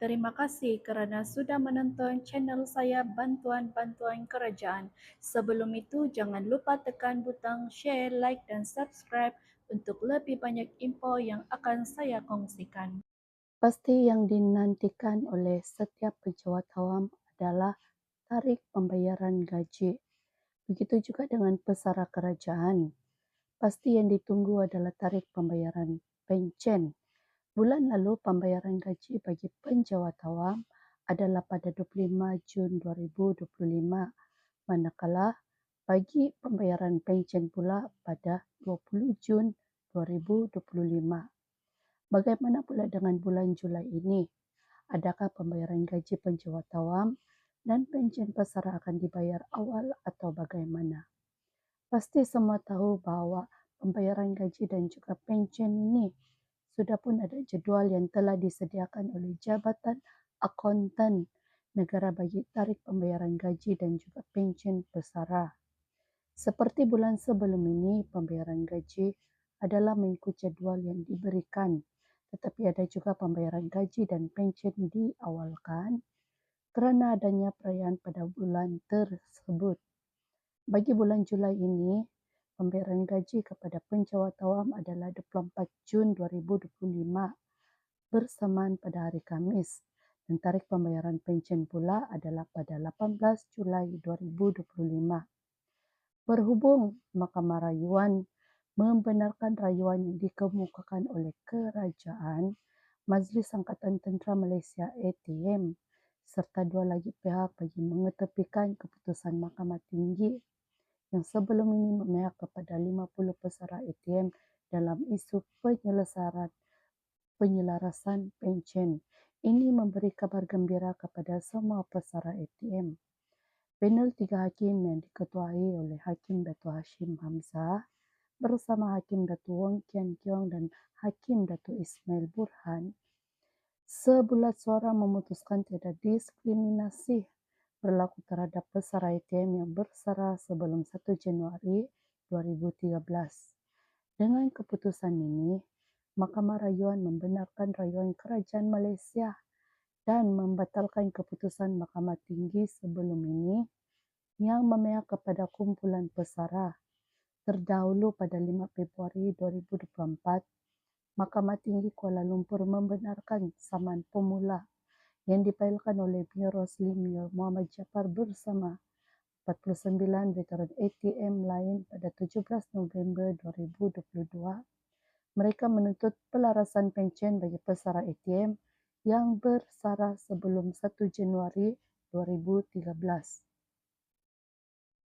Terima kasih kerana sudah menonton channel saya Bantuan-Bantuan Kerajaan. Sebelum itu, jangan lupa tekan butang share, like dan subscribe untuk lebih banyak info yang akan saya kongsikan. Pasti yang dinantikan oleh setiap pejabat awam adalah tarikh pembayaran gaji. Begitu juga dengan pesara kerajaan. Pasti yang ditunggu adalah tarikh pembayaran pencen. Bulan lalu pembayaran gaji bagi penjawat awam adalah pada 25 Jun 2025, manakala bagi pembayaran pencen pula pada 20 Jun 2025. Bagaimana pula dengan bulan Julai ini? Adakah pembayaran gaji penjawat awam dan pencen pesara akan dibayar awal atau bagaimana? Pasti semua tahu bahawa pembayaran gaji dan juga pencen ini sudah pun ada jadual yang telah disediakan oleh Jabatan Akuntan Negara bagi tarikh pembayaran gaji dan juga pencen pesara. Seperti bulan sebelum ini, pembayaran gaji adalah mengikut jadual yang diberikan tetapi ada juga pembayaran gaji dan pencen diawalkan kerana adanya perayaan pada bulan tersebut. Bagi bulan Julai ini, pembayaran gaji kepada penjawat awam adalah 24 Jun 2025 bersamaan pada hari Kamis dan tarikh pembayaran pencen pula adalah pada 18 Julai 2025. Berhubung Mahkamah Rayuan membenarkan rayuan yang dikemukakan oleh kerajaan, Majlis Angkatan Tentera Malaysia ATM serta dua lagi pihak bagi mengetepikan keputusan Mahkamah Tinggi yang sebelum ini memihak kepada 50 pesara ATM dalam isu penyelesaian penyelarasan pencen. Ini memberi kabar gembira kepada semua pesara ATM. Panel tiga hakim yang diketuai oleh Hakim Dato Hashim Hamzah bersama Hakim Dato Wong Kian Kiong dan Hakim Dato Ismail Burhan sebulat suara memutuskan tiada diskriminasi berlaku terhadap pesara ATM yang bersara sebelum 1 Januari 2013. Dengan keputusan ini, Mahkamah Rayuan membenarkan rayuan kerajaan Malaysia dan membatalkan keputusan Mahkamah Tinggi sebelum ini yang memihak kepada kumpulan pesara. Terdahulu pada 5 Februari 2024, Mahkamah Tinggi Kuala Lumpur membenarkan saman pemula yang dipailkan oleh Biro Slimio Muhammad Jafar bersama 49 veteran ATM lain pada 17 November 2022 mereka menuntut pelarasan pencen bagi pesara ATM yang bersara sebelum 1 Januari 2013.